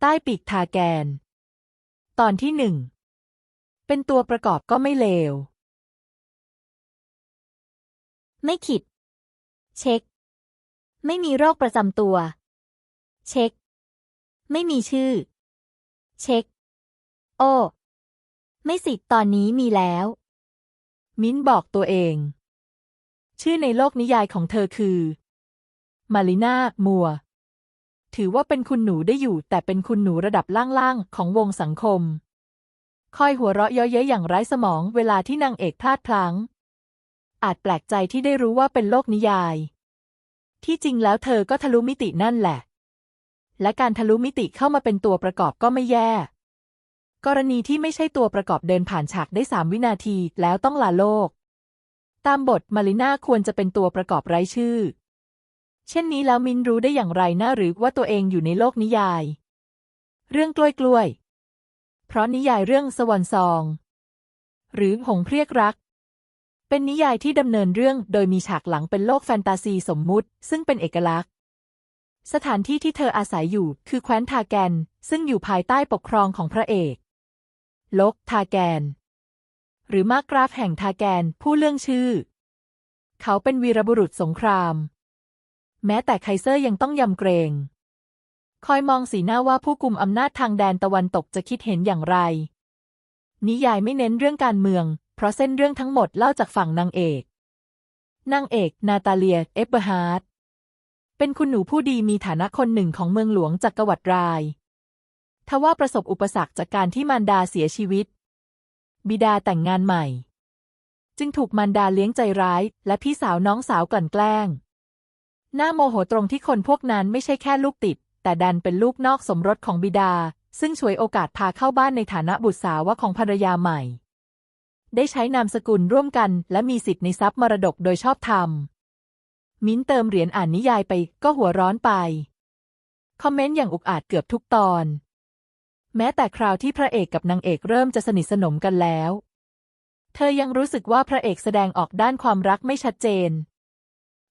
ใต้ปีกทาแกน ตอนที่หนึ่ง เป็นตัวประกอบก็ไม่เลว ไม่ขิด เช็ค ไม่มีโรคประจำตัว เช็ค ไม่มีชื่อ เช็ค โอ้ ไม่สิตอนนี้มีแล้ว มิ้นบอกตัวเอง ชื่อในโลกนิยายของเธอคือ มาริน่ามัว ถือว่าเป็นคุณหนูได้อยู่ แต่เป็นคุณหนูระดับล่างๆของวงสังคม คอยหัวเราะเย้ยอย่างไร้สมองเวลาที่นางเอกพลาดพลั้ง อาจแปลกใจที่ได้รู้ว่าเป็นโลกนิยาย ที่จริงแล้วเธอก็ทะลุมิตินั่นแหละ และการทะลุมิติเข้ามาเป็นตัวประกอบก็ไม่แย่ กรณีที่ไม่ใช่ตัวประกอบเดินผ่านฉากได้สามวินาทีแล้วต้องลาโลก ตามบทมาริน่าควรจะเป็นตัวประกอบไร้ชื่อ เช่นนี้แล้วมินรู้ได้อย่างไรนะหรือว่าตัวเองอยู่ในโลกนิยาย เรื่องกล้วยกล้วยๆเพราะนิยายเรื่องสวรรค์ซอง หรือหงเพรียกรัก เป็นนิยายที่ดำเนินเรื่องโดยมีฉากหลังเป็นโลกแฟนตาซีสมมุติ ซึ่งเป็นเอกลักษณ์ สถานที่ที่เธออาศัยอยู่คือแคว้นทาแกน ซึ่งอยู่ภายใต้ปกครองของพระเอกลกทาแกน หรือมากราฟแห่งทาแกนผู้เรื่องชื่อ เขาเป็นวีรบุรุษสงคราม แม้แต่ไคเซอร์ยังต้องยำเกรง คอยมองสีหน้าว่าผู้กุมอำนาจทางแดนตะวันตกจะคิดเห็นอย่างไร นิยายไม่เน้นเรื่องการเมือง เพราะเส้นเรื่องทั้งหมดเล่าจากฝั่งนางเอกนางเอก นาตาเลีย เอเบอร์ฮาร์ดเป็นคุณหนูผู้ดีมีฐานะคนหนึ่งของเมืองหลวงจักรวรรดิรายทว่าประสบอุปสรรคจากการที่มารดาเสียชีวิต บิดาแต่งงานใหม่ จึงถูกมารดาเลี้ยงใจร้าย และพี่สาวน้องสาวกลั่นแกล้ง น้าโมโหตรงที่คนพวกนั้นไม่ใช่แค่ลูกติด แต่ดันเป็นลูกนอกสมรสของบิดา ซึ่งฉวยโอกาสพาเข้าบ้านในฐานะบุตรสาวของภรรยาใหม่ ได้ใช้นามสกุลร่วมกันและมีสิทธิ์ในทรัพย์มรดกโดยชอบธรรม มิ้นเติมเหรียญอ่านนิยายไปก็หัวร้อนไป คอมเมนต์อย่างอุกอาจเกือบทุกตอน แม้แต่คราวที่พระเอกกับนางเอกเริ่มจะสนิทสนมกันแล้ว เธอยังรู้สึกว่าพระเอกแสดงออกด้านความรักไม่ชัดเจน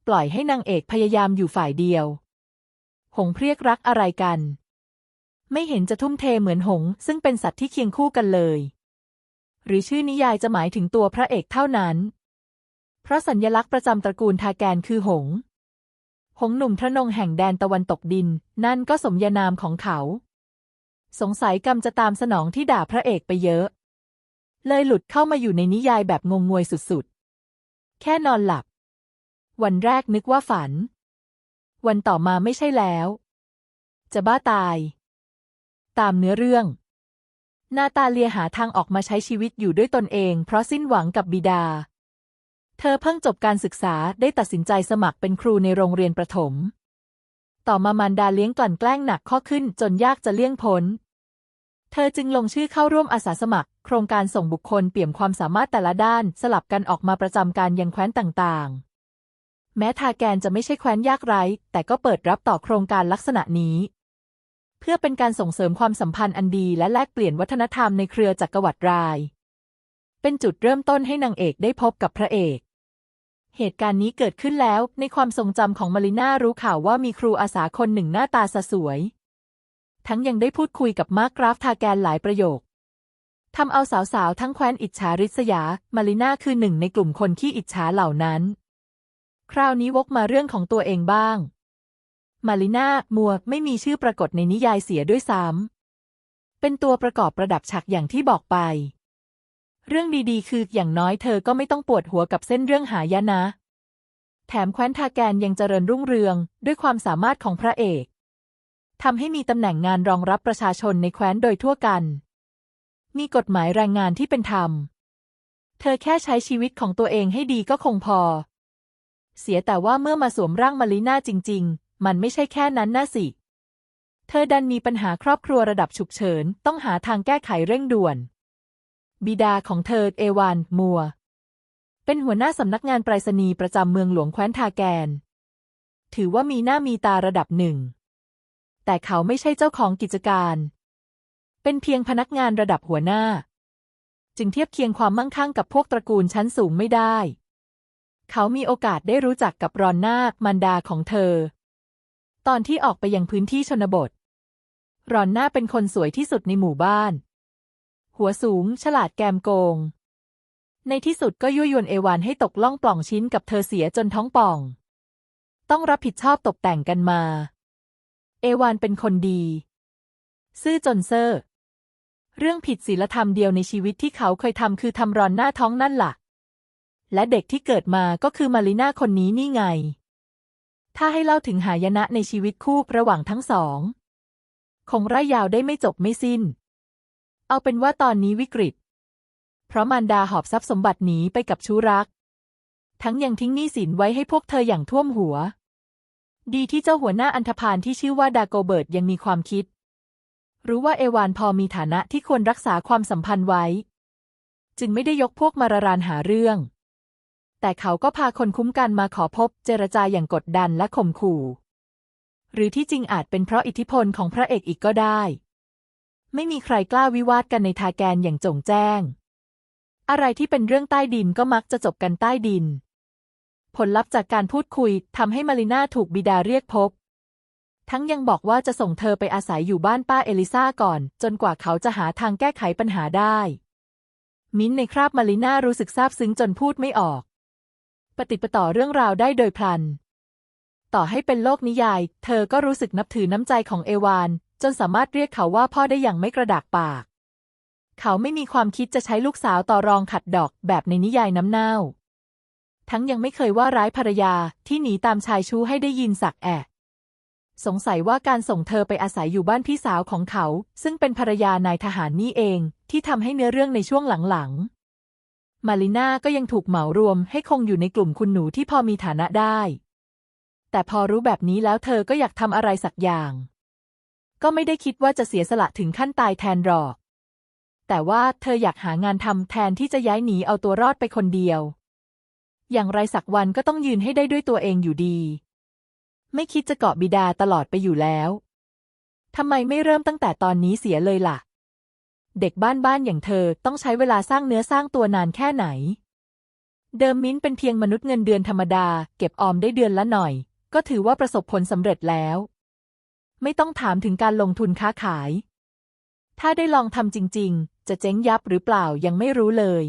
ปล่อยให้นางเอกพยายามอยู่ฝ่ายเดียว หงเพรียกรักอะไรกัน ไม่เห็นจะทุ่มเทเหมือนหง ซึ่งเป็นสัตว์ที่เคียงคู่กันเลย หรือชื่อนิยายจะหมายถึงตัวพระเอกเท่านั้น เพราะสัญญลักษณ์ประจำตระกูลทาแกนคือหง หงหนุ่มพระนงแห่งแดนตะวันตกดิน นั่นก็สมญานามของเขา สงสัยกรรมจะตามสนองที่ด่าพระเอกไปเยอะ เลยหลุดเข้ามาอยู่ในนิยายแบบงงงวยสุดๆ แค่นอนหลับ วันแรกนึกว่าฝัน วันต่อมาไม่ใช่แล้ว จะบ้าตาย ตามเนื้อเรื่อง นาตาเลียหาทางออกมาใช้ชีวิตอยู่ด้วยตนเอง เพราะสิ้นหวังกับบิดา เธอเพิ่งจบการศึกษาได้ตัดสินใจสมัครเป็นครูในโรงเรียนประถม ต่อมามารดาเลี้ยงกลั่นแกล้งหนักข้อขึ้นจนยากจะเลี่ยงพ้นเธอจึงลงชื่อเข้าร่วมอาสาสมัคร โครงการส่งบุคคลเปี่ยมความสามารถแต่ละด้าน สลับกันออกมาประจำการยังแคว้นต่างๆ แม้ทาแกนจะไม่ใช่แคว้นยากไร้ แต่ก็เปิดรับต่อโครงการลักษณะนี้ เพื่อเป็นการส่งเสริมความสัมพันธ์อันดีและแลกเปลี่ยนวัฒนธรรมในเครือจักรวรรดิราย เป็นจุดเริ่มต้นให้นางเอกได้พบกับพระเอก เหตุการณ์นี้เกิดขึ้นแล้วในความทรงจำของมาริน่ารู้ข่าวว่ามีครูอาสาคนหนึ่งหน้าตาสสวย ทั้งยังได้พูดคุยกับมาร์กกราฟทาแกนหลายประโยคทำเอาสาวๆ ทั้งแคว้นอิจฉาริษยา มาริน่าคือหนึ่งในกลุ่มคนที่อิจฉาเหล่านั้น คราวนี้วกมาเรื่องของตัวเองบ้าง มาริน่ามัวไม่มีชื่อปรากฏในนิยายเสียด้วยซ้ำ เป็นตัวประกอบประดับฉากอย่างที่บอกไป เรื่องดีๆ คืออย่างน้อยเธอก็ไม่ต้องปวดหัวกับเส้นเรื่องหายนะ แถมแคว้นทาแกนยังเจริญรุ่งเรืองด้วยความสามารถของพระเอกทำให้มีตำแหน่งงานรองรับประชาชนในแคว้นโดยทั่วกัน มีกฎหมายแรงงานที่เป็นธรรม เธอแค่ใช้ชีวิตของตัวเองให้ดีก็คงพอ เสียแต่ว่าเมื่อมาสวมร่างมาริน่าจริง ๆ มันไม่ใช่แค่นั้นน่าสิ เธอดันมีปัญหาครอบครัวระดับฉุกเฉิน ต้องหาทางแก้ไขเร่งด่วน บิดาของเธอเอวาน มัว เป็นหัวหน้าสำนักงานไปรษณีย์ประจำเมืองหลวงแคว้นทาแกน ถือว่ามีหน้ามีตาระดับหนึ่ง แต่เขาไม่ใช่เจ้าของกิจการ เป็นเพียงพนักงานระดับหัวหน้า จึงเทียบเคียงความมั่งคั่งกับพวกตระกูลชั้นสูงไม่ได้ เขามีโอกาสได้รู้จักกับรอนนาคมารดาของเธอ ตอนที่ออกไปยังพื้นที่ชนบท รอนนาเป็นคนสวยที่สุดในหมู่บ้าน หัวสูง ฉลาดแกมโกง ในที่สุดก็ยั่วยวนเอวานให้ตกล่องปล่องชิ้นกับเธอเสียจนท้องป่อง ต้องรับผิดชอบตกแต่งกันมา เอวานเป็นคนดี ซื่อจนเซอร์เรื่องผิดศีลธรรมเดียวในชีวิตที่เขาเคยทำคือทำรอนหน้าท้องนั่นล่ะ และเด็กที่เกิดมาก็คือมาริน่าคนนี้นี่ไง ถ้าให้เล่าถึงหายนะในชีวิตคู่ระหว่างทั้งสอง คงร่ายยาวได้ไม่จบไม่สิ้น เอาเป็นว่าตอนนี้วิกฤต เพราะมารดาหอบทรัพย์สมบัติหนีไปกับชู้รัก ทั้งยังทิ้งหนี้สินไว้ให้พวกเธออย่างท่วมหัว ดีที่เจ้าหัวหน้าอันธพาลที่ชื่อว่าดาโกเบิร์ตยังมีความคิด รู้ว่าเอวานพอมีฐานะที่ควรรักษาความสัมพันธ์ไว้ จึงไม่ได้ยกพวกมาระรานหาเรื่อง แต่เขาก็พาคนคุ้มกันมาขอพบเจรจาอย่างกดดันและข่มขู่ หรือที่จริงอาจเป็นเพราะอิทธิพลของพระเอกอีกก็ได้ ไม่มีใครกล้าวิวาทกันในทาแกนอย่างจงแจ้ง อะไรที่เป็นเรื่องใต้ดินก็มักจะจบกันใต้ดิน ผลลัพธ์จากการพูดคุยทำให้มาริน่าถูกบิดาเรียกพบ ทั้งยังบอกว่าจะส่งเธอไปอาศัยอยู่บ้านป้าเอลิซาก่อน จนกว่าเขาจะหาทางแก้ไขปัญหาได้มิ้นในคราบมาริน่ารู้สึกซาบซึ้งจนพูดไม่ออก ปฏิปต่อเรื่องราวได้โดยพลัน ต่อให้เป็นโลกนิยาย เธอก็รู้สึกนับถือน้ำใจของเอวาน จนสามารถเรียกเขาว่าพ่อได้อย่างไม่กระดากปาก เขาไม่มีความคิดจะใช้ลูกสาวต่อรองขัดดอกแบบในนิยายน้ำเน่า ทั้งยังไม่เคยว่าร้ายภรรยาที่หนีตามชายชู้ให้ได้ยินสักแอะสงสัยว่าการส่งเธอไปอาศัยอยู่บ้านพี่สาวของเขา ซึ่งเป็นภรรยานายทหารนี่เอง ที่ทำให้เนื้อเรื่องในช่วงหลังๆ มาริน่าก็ยังถูกเหมารวมให้คงอยู่ในกลุ่มคุณหนูที่พอมีฐานะได้ แต่พอรู้แบบนี้แล้วเธอก็อยากทำอะไรสักอย่าง ก็ไม่ได้คิดว่าจะเสียสละถึงขั้นตายแทนหรอก แต่ว่าเธออยากหางานทำแทนที่จะย้ายหนีเอาตัวรอดไปคนเดียว อย่างไรสักวันก็ต้องยืนให้ได้ด้วยตัวเองอยู่ดี ไม่คิดจะเกาะบิดาตลอดไปอยู่แล้วทำไมไม่เริ่มตั้งแต่ตอนนี้เสียเลยล่ะ เด็กบ้านบ้านอย่างเธอต้องใช้เวลาสร้างเนื้อสร้างตัวนานแค่ไหน เดิมมิ้นเป็นเพียงมนุษย์เงินเดือนธรรมดา เก็บออมได้เดือนละหน่อย ก็ถือว่าประสบผลสำเร็จแล้ว ไม่ต้องถามถึงการลงทุนค้าขาย ถ้าได้ลองทำจริง ๆ จะเจ๊งยับหรือเปล่ายังไม่รู้เลย